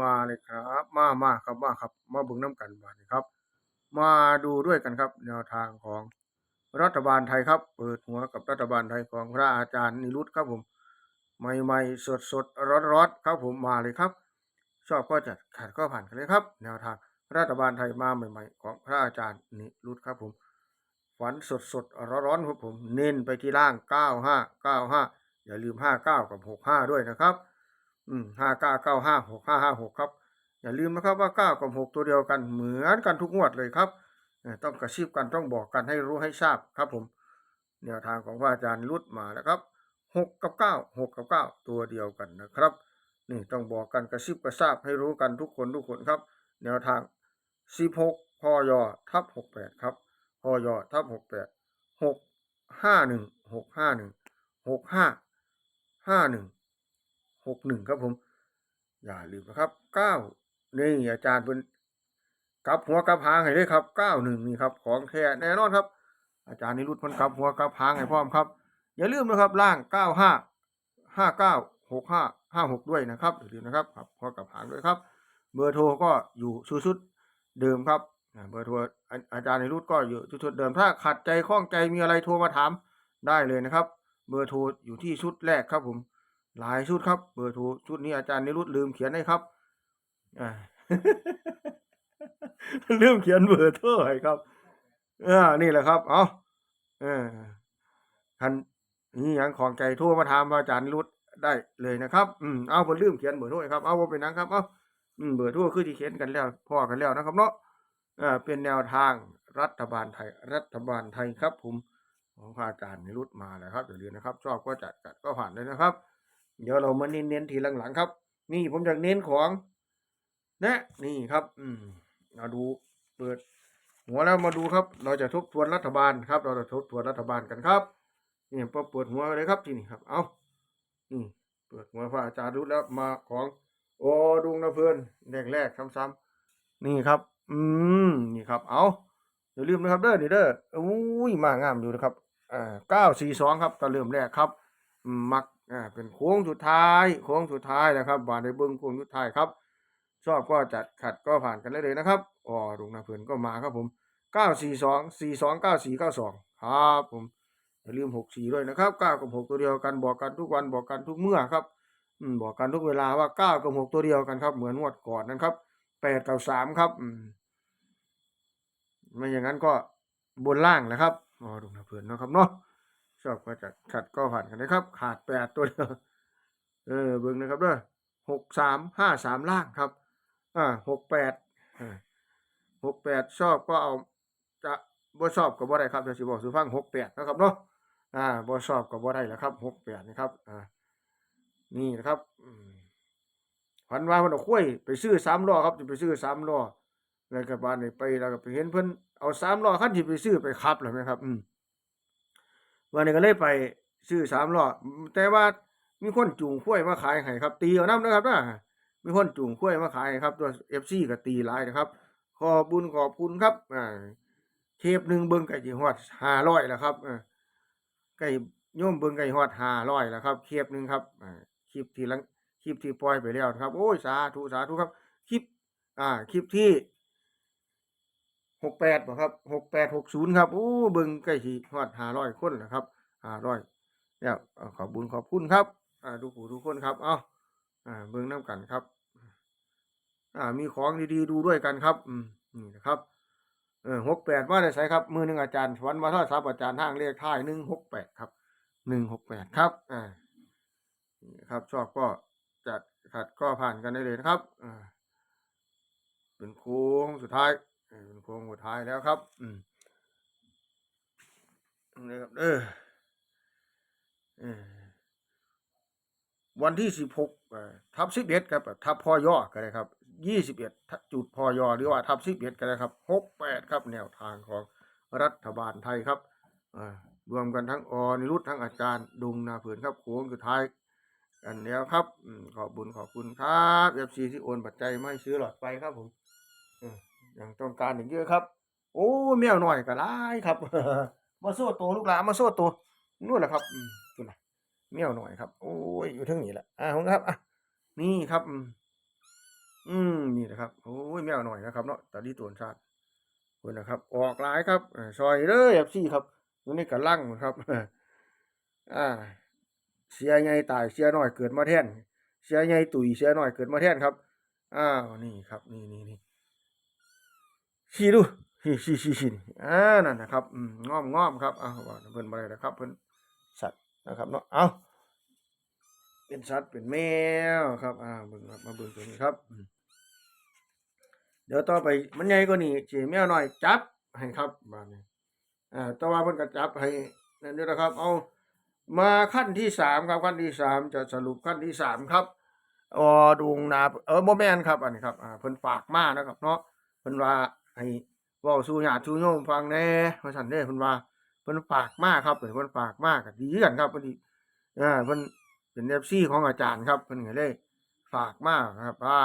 มาเลยครับ มามาครับมาครับ มาเบิ่งน้ำกันบานครับ มาดูด้วยกันครับ แนวทางของรัฐบาลไทยครับ เปิดหัวกับรัฐบาลไทยของพระอาจารย์นิรุตครับผม ใหม่ๆ สดๆ ร้อนๆครับผมมาเลยครับ ชอบก็จัดขัดก็ผ่านกันเลยครับ แนวทางรัฐบาลไทยมาใหม่ ๆ ของพระอาจารย์นิรุตครับผมฝันสดสดๆร้อนๆครับผม เน้นไปที่ล่าง 95 95 อย่าลืม 59 กับ 65 ด้วยนะครับ อืม59 95 65 56ครับ อย่าลืมนะครับว่า9กับ6ตัวเดียวกันเหมือนกันทุกงวดเลยครับ ต้องกระซิบกันต้องบอกกันให้รู้ให้ทราบครับผมแนวทางของพระอาจารย์รุดมาแล้วครับ6กับ9 6กับ9ตัวเดียวกันนะครับนี่ต้องบอกกันกระซิบกระซาบให้รู้กันทุกคนทุกคนครับ แนวทาง 16พอยทับ68 ครับพยทับหกแปดหกห้าหนึ่ง หกหนึ่งครับผม อย่าลืมนะครับเก้านี่อาจารย์เป็นกับหัวกับหางให้เลยครับเก้าหนึ่งนี่ครับ ของแท้แน่นอนครับ อาจารย์นิรุตเพันกับหัวกับหางให้พร้อมครับ อย่าลืมนะครับล่างเก้าห้าห้าเก้าหกห้าห้าหกด้วยนะครับอย่าลืมนะครับครับหัวกับหางด้วยครับ เบอร์โทรก็อยู่ชุดๆเดิมครับเบอร์โทรอาจารย์ในรุ่ก็อยู่ชุดๆเดิมถ้าขัดใจข้องใจมีอะไรโทรมาถามได้เลยนะครับ เบอร์โทรอยู่ที่ชุดแรกครับผม หลายชุดครับ เบอร์โทรชุดนี้อาจารย์นิรุตลืมเขียนให้ครับอลืมเขียนเบอร์โทรให้ครับอ่านี่แหละครับ เอาเออคันนี่ยังของใจโทรมาถามอาจารย์นิรุตได้เลยนะครับ อืมเอาผมลืมเขียนเบอร์โทรให้ครับ เอาบ่เป็นหนังครับ เอาอืมเบอร์โทั่วคือที่เขียนกันแล้วพ่อกันแล้วนะครับ เนาะเอ่าเป็นแนวทางรัฐบาลไทย รัฐบาลไทยครับ ผมของอาจารย์นิรุตมาแล้วครับอย่าลืมนะครับ ชอบก็จัดจัดก็ผ่านเลยนะครับ เดี๋ยวเรามาเน้นๆทีหลังๆครับ นี่ผมอยากเน้นของนะนี่ครับ อืมมาดูเปิด หัวแล้วมาดูครับ เราจะทบทวนรัฐบาลครับ เราจะทบทวนรัฐบาลกันครับนี่พอเปิดหัวเลยครับที่นี่ครับ เอานี่เปิดหัวพระอาจารย์รู้แล้วมาของ โอ้ดุงนะเพื่อนแรกแรกๆซ้ำๆนี่ครับ อืมนี่ครับ เอาอย่าลืมนะครับเด้อนี่เด้ออุ้ยมางามอยู่นะครับอ่าเก้าสี่สองครับตอนเริ่มแรกครับอืมมัก อ่าเป็นโค้งสุดท้าย โค้งสุดท้ายนะครับบาดในเบิ้องโค้งสุดท้ายครับ ชอบก็จัดขัดก็ผ่านกันได้เลยนะครับอ๋อดุงนะเพื่อนก็มาครับผมเก้าสี่สองสี่สองเก้าสี่เก้าสองครับผมอย่าลืมหกสี่ด้วยนะครับเก้ากับหกตัวเดียวกันบอกกันทุกวันบอกกันทุกเมื่อครับอืมบอกกันทุกเวลาว่าเก้ากับหกตัวเดียวกันครับ เหมือนงวดก่อนนั้นครับแปดกับสามครับอืมไม่อย่างนั้นก็บนล่างนะครับอ๋อดูนะเพื่อนนะครับเนาะ ชอบก็จะขัดก็ผ่านกันนะครับ ขาดแปดตัวเดียวเออเบิ่งนะครับเด้อหกสามห้าสามล่างครับอ่าหกแปดหกแปดชอบก็เอาจะบ่ชอบก็บ่ได้ครับจะสิบอกสุฟังหกแปดนะครับเนาะอ่าบ่ชอบก็บ่ได้แล้วครับหกแปดนี่ครับอ่านี่นะครับอืมพันว่าเพิ่นเอาข้วยไปซื้อสามล้อครับจะไปซื้อสามล้อแล้วก็บ้านนี่ไปแล้วก็ไปเห็นเพิ่นเอาสามล้อคันที่ไปซื้อไปขับแล้วไหมครับ อืม วันนี้ก็เลยไปซื้อสามล้อแต่ว่ามีคนจูงข้วยมาขายให้ครับ ตีเอาน้ำนะครับนะมีคนจูงข้วยมาขายให้ครับ ตัว FC ก็ตีหลายนะครับ ขอบุญขอบคุณครับอ่าเทปหนึ่งเบิ่งไก่จีฮอดห้าร้อยแล้วครับอไก่โยมเบิ่งไก่ฮอดห้าร้อยแล้วครับเคปหนึ่งครับอคลิปที่ลังคลิปที่ปล่อยไปแล้วนะครับ โอ้ยสาธุสาธุครับ คลิป อ่า คลิปที่ หกแปดครับหกแปดหกศูนย์ครับโอ้เบิ่งใกล้สิฮอดห้าร้อยคนแล้วครับห้าร้อยแล้วเอ่อขอบบุญขอบคุณครับอ่าทุกผู้ทุกคนครับ เอาอ่าเบิ่งน้ำกันครับ อ่ามีของดีๆดูด้วยกันครับ อืมนี่นะครับเออหกแปดว่าได้ใช้ครับ มือหนึ่งอาจารย์วันมาทอดซับอาจารย์ห้างเลขท้ายหนึ่งหกแปดครับหนึ่งหกแปดครับอ่านี่ครับ ชอบก็จัดขัดก็ผ่านกันได้เลยนะครับอ่าเป็นโค้งสุดท้าย เป็นโค้งสุดท้ายแล้วครับ อืมนี่ครับเออเออวันที่สิบหกทับสิบเอ็ดครับทับพอย่อก็ได้ครับยี่สิบเอ็ดจุดพอย่อหรือว่าทับสิบเอ็ดก็ได้ครับหกแปดครับแนวทางของรัฐบาลไทยครับอรวมกันทั้งอนิรุตทั้งอาจารย์ดุงนาเผืนครับโค้งสุดท้ายกันแล้วครับขอบบุญขอบคุณครับเอฟซีที่โอนปัจจัยไม่ซื้อหลอดไฟครับผมอืม ย่างต้องการอย่างเยอะครับ โอ้แมวหน่อยก็ร้ายครับ มาโซ่ตัวลูกหลานมาโซ่ตัวนู่นแหละครับอืมนู่นน่ะแมวหน่อยครับ โอ้ยอยู่ทั้งนี้แหละอ่าผมครับอะนี่ครับอืมนี่นะครับโอ้ยแมวหน่อยนะครับเนาะตาดีตัวชาติคุณนะครับ ออกหลายครับซอยเด้อเอฟซีครับอยู่ในกระลังครับอ่าเสียใหญ่ตายเสียหน้อยเกิดมาแทนเสียใหญ่ตุ๋ยเสียหน้อยเกิดมาแทนครับอ้าวนี่ครับ นี่นี่นี่ ชี้ดูชี้ชี้ชี้ชี้อ่านั่นนะครับอืมงอมงอมครับอ้าวเพิ่นบ่ได้นะครับเพิ่นสัตว์นะครับเนาะเอาเป็นสัตว์เป็นแมวครับอ่าเบิ่งครับมาเบิ่งตัวนี้ครับ เดี๋ยวต่อไปมันใหญ่กว่านี้สิแมวหน้อยจับให้ครับบาดนี้อ่าแต่ว่าเพิ่นก็จับให้นั่นด้วยนะครับ เอามาขั้นที่สามครับขั้นที่สามจะสรุปขั้นที่สามครับออดวงนาเออโมแมนครับอันนี้ครับอ่าเพิ่นฝากมานะครับเนาะเพิ่นว่า ให้เว้าสู่ญาติสู่โยมฟังแหน่ว่าซั่นเด้เพิ่นว่าเพิ่นฝากมาครับเพิ่นฝากมาก็ดีคือกันครับพอดีอ่าเพิ่นเป็น FC ของอาจารย์ครับเพิ่นก็เลยฝากมาครับว่า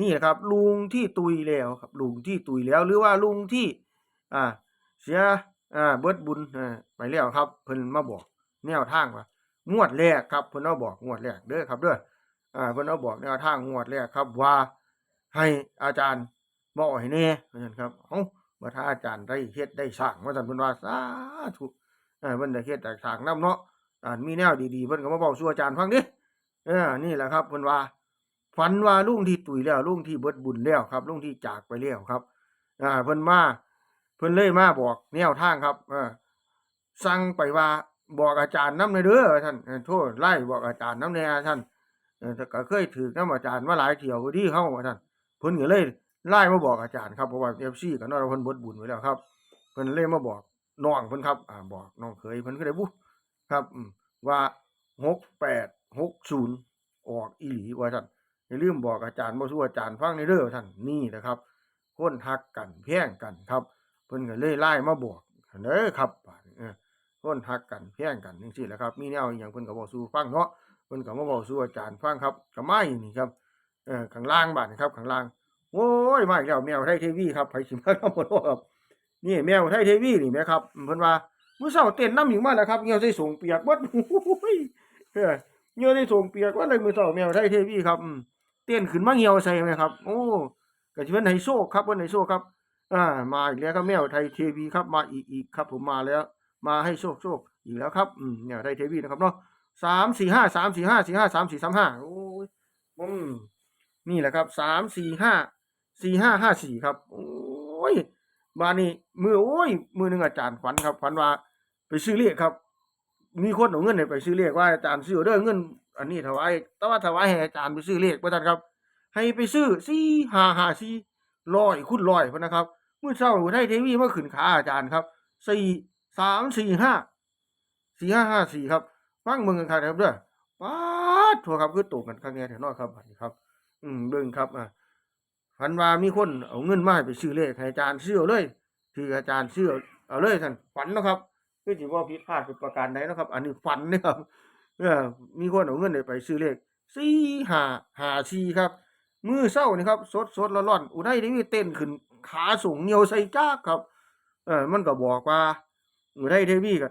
นี่แหละครับ ลุงที่ตุยแล้วครับ ลุงที่ตุยแล้วหรือว่าลุงที่ อ่า เสียอ่าเบิดบุญอ่าไปแล้วครับเพิ่นมาบอก แนวทางว่างวดแรกครับเพิ่นเอาบอกงวดแรกเด้อครับเด้ออ่าเพิ่นเอาบอกแนวทางงวดแรกครับว่าให้อาจารย์ บ่อกให้แน่ว่าซั่นครับเอ้าบ่ถ้าอาจารย์ได้เฮ็ดได้สร้างว่าซั่นเพิ่นว่าสาธุเออเพิ่นได้เฮ็ดได้สร้างนํเนาะอ่ามีแนวดีๆเพิ่นก็มาบอกสู่อาจารย์ฟังด้เออนี่แหละครับเพิ่นว่าฝันว่าลุงที่ตุยแล้วลุงที่เบิดบุญแล้วครับลุงที่จากไปแล้วครับอ่าเพิ่นมาเพิ่นเลยมาบอกแนวทางครับเออสั่งไปว่าบอกอาจารย์น้ำในเด้อท่านโทษไล่บอกอาจารย์น้ำในท่านเออก็เคยถือน้ำอาจารย์มาหลายเที่ยวที่เข้าว่าท่านเพิ่นก็เลย ไล่มาบอกอาจารย์ครับเพราะว่าเอฟซีกับน้องเพิ่นบดบุญไว้แล้วครับเพิ่นเลยมาบอกน้องเพิ่นครับอ่าบอกน้องเคยเพิ่นก็ได้บุครับว่าหกแปดหกศูนย์ออกอีหลีว่าท่านอย่าลืมบอกอาจารย์บ่สู้อาจารย์ฟังในเด้องท่านนี่นะครับคนฮักกันแพงกันครับ เพิ่นก็เลยไล่มาบอกเด้อครับคนฮักกันแพงกันจังซี่แหละครับ มีแนวอย่างเพิ่นก็เว้าสู่ฟังเนาะเพิ่นก็มาเว้าสู่อาจารย์ฟังครับก็ไม่นี่ครับเออข้างล่างบ้านครับข้างล่าง โอ้ยมาอีกแล้วแมวไทยทีวีครับไผสิมาครับบ่รู้ครับนี่แมวไทยทีวีนี่แหมครับเพิ่นว่ามื้อเช้าเต้นน้ำอีกมาแล้วครับเหี่ยวใส่สูงเปียกเบิดโอ้ยเออเหี่ยวใส่สูงเปียกว่าเลยมื้อเช้าแมวไทยทีวีครับเต้นขึ้นมาเหี่ยวใส่ไหมครับ โอ้ก็สิเพิ่นให้โชคครับเพิ่นให้โชคครับ อ่า มาอีกแล้วครับแมวไทยทีวีครับมาอีกอีกครับ ผมมาแล้ว มาให้โชคโชคอีกแล้วครับอืมเนี่ยไทยเทวีนะครับเนาะสามสี่ห้าสามสี่ห้าสี่ห้าสามสี่สามห้าโอ้ยอืมนี่แหละครับสามสี่ห้า สี่ห้าห้าสี่ครับ โอ้ยมานี่มือโอ้ย มือหนึ่งอาจารย์ฝันครับฝันว่าไปซื้อเลขครับ มีคนเอาเงินไปซื้อเลขว่าอาจารย์ซื้อเด้อเงิน อันนี้ถวายแต่ว่าถวายให้อาจารย์ไปซื้อเลขประจันครับ ให้ไปซื้อสี่ห้าห้าสี่ร้อยคุณร้อยพนนะครับเมื่อเช้าไทยเทวีมาขึ้นขาอาจารย์ครับสี่สามสี่ห้าสี่ห้าห้าสี่ครับฟังเมืองกันครับเด้อป๊าดทัวครับคือตกกันครั้งนี้แถวนอกครับครับ อืมเบิ่งครับอ่า ฝันว่ามีคนเอาเงินมาให้ไปซื้อเลขให้อาจารย์ซื้อเอาเลยที่อาจารย์ซื้อเอาเลยท่านฝันนะครับคือสิว่าผิดพลาดเป็นประการใดนะครับ อันนี้ฝันนี่ยครับเออมีคนเอาเงินไปซื้อเลขสี่ห้าห้าสี่ครับมือเศร้านี่ครับสดสดร้อนๆอุทัยนี่มีเต้นขึ้นขาสูงเหนียวใส่จ้าครับเออมันก็บอกว่าอุทัยเทวีก็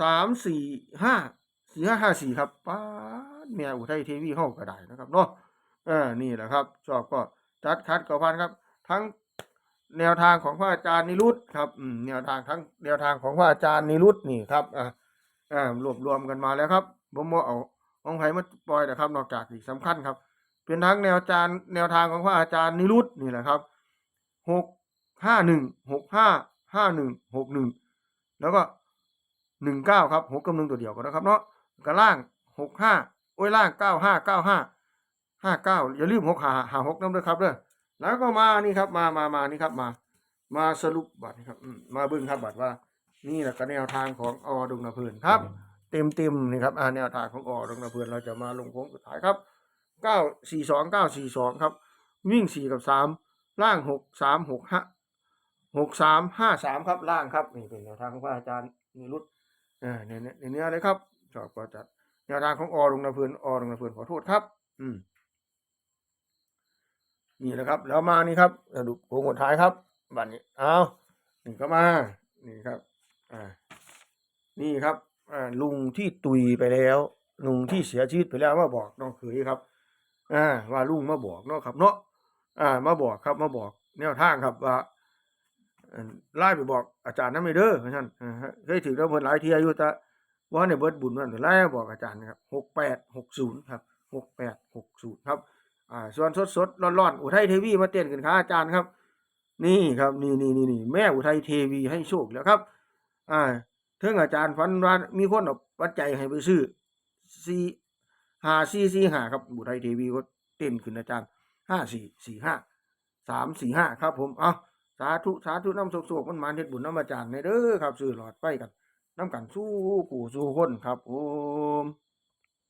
สามสี่ห้าสี่ห้าห้าสี่ครับป้าดแมวอุทัยเทวีเฮาก็ได้นะครับเนาะ ออนี่แหละครับ ชอบก็จัดคัดก็พันครับ ทั้งแนวทางของพระอาจารย์นิรุตครับอืมแนวทางทั้งแนวทางของพระอาจารย์นิรุตนี่ครับอ่าอ่ารวบรวมกันมาแล้วครับผมบ่เอาองไผมาปล่อยนะครับ นอกจากที่สำคัญครับ เป็นทั้งแนวจานแนวทางของพระอาจารย์นิรุตนี่แหละครับหกห้าหนึ่งหกห้าห้าหนึ่งหกหนึ่งแล้วก็หนึ่งเก้าครับหกกับหนึ่งตัวเดียวกันนะครับเนาะกระล่างหกห้าโอ้ยล่างเก้าห้าเก้าห้า ห้าเก้าอย่าลืมหกหาหาหกน้ำด้วยครับเด้อแล้วก็มานี่ครับมามามานี่ครับมา มาสรุปบัตรนะครับมาเบิ่งครับบัตรว่า นี่แหละก็แนวทางของอดงนาเพลินครับ เต็มเต็มนี่ครับอ่าแนวทางของออดงนาเพลินเราจะมาลงโค้งสุดท้ายครับเก้าสี่สองเก้าสี่สองครับ วิ่งสี่กับสามล่างหกสามหกห้าหกสามห้าสามครับล่างครับนี่เป็นแนวทางของพระอาจารย์นิรุตเออเนี่ยเนี่ยเนี่ยเลยครับชอบก็จัดแนวทางของออดงนาเพลินออดงนาเพลินขอโทษครับ อืม นี่แหละครับ แล้วมานี่ครับสรุปโค้งสุดท้ายครับบัตรนี้เอานี่ก็มานี่ครับอ่านี่ครับอ่าลุงที่ตุยไปแล้วลุงที่เสียชีวิตไปแล้วมาบอกน้องเขยครับอ่าว่าลุงมาบอกเนาะครับเนาะอ่า มาบอกครับมาบอกแนวทางครับว่าเอิ่นไล่ไปบอกอาจารย์นำเด้อว่าซั่นอ่าฮะเคยถือแล้วเพิ่นหลายเที่ยอยู่แต่บ่ทันเบิดบุญนั่นไล่บอกอาจารย์ครับ6860ครับ6860ครับ อ่าส่วนสดๆร้อนๆอุทัยเทวีมาเต้นกันครับอาจารย์ครับ นี่ครับนี่ๆๆๆแม่อุทัยเทวีให้โชคแล้วครับ อ่าถึงอาจารย์ฝันว่ามีคนเอาปัจจัยให้ไปซื้อสี่ห้าสี่สี่ห้าครับอุทัยเทวีก็เต้นขึ้นอาจารย์ห้าสี่สี่ห้าสามสี่ห้าครับ ผมเอาสาธุสาธุน้ำโศกๆมันมาเฮ็ดบุญน้ำอาจารย์ในเด้อครับซื้อหลอดไฟกันน้ำกันสู้ผู้สู้คนครับผม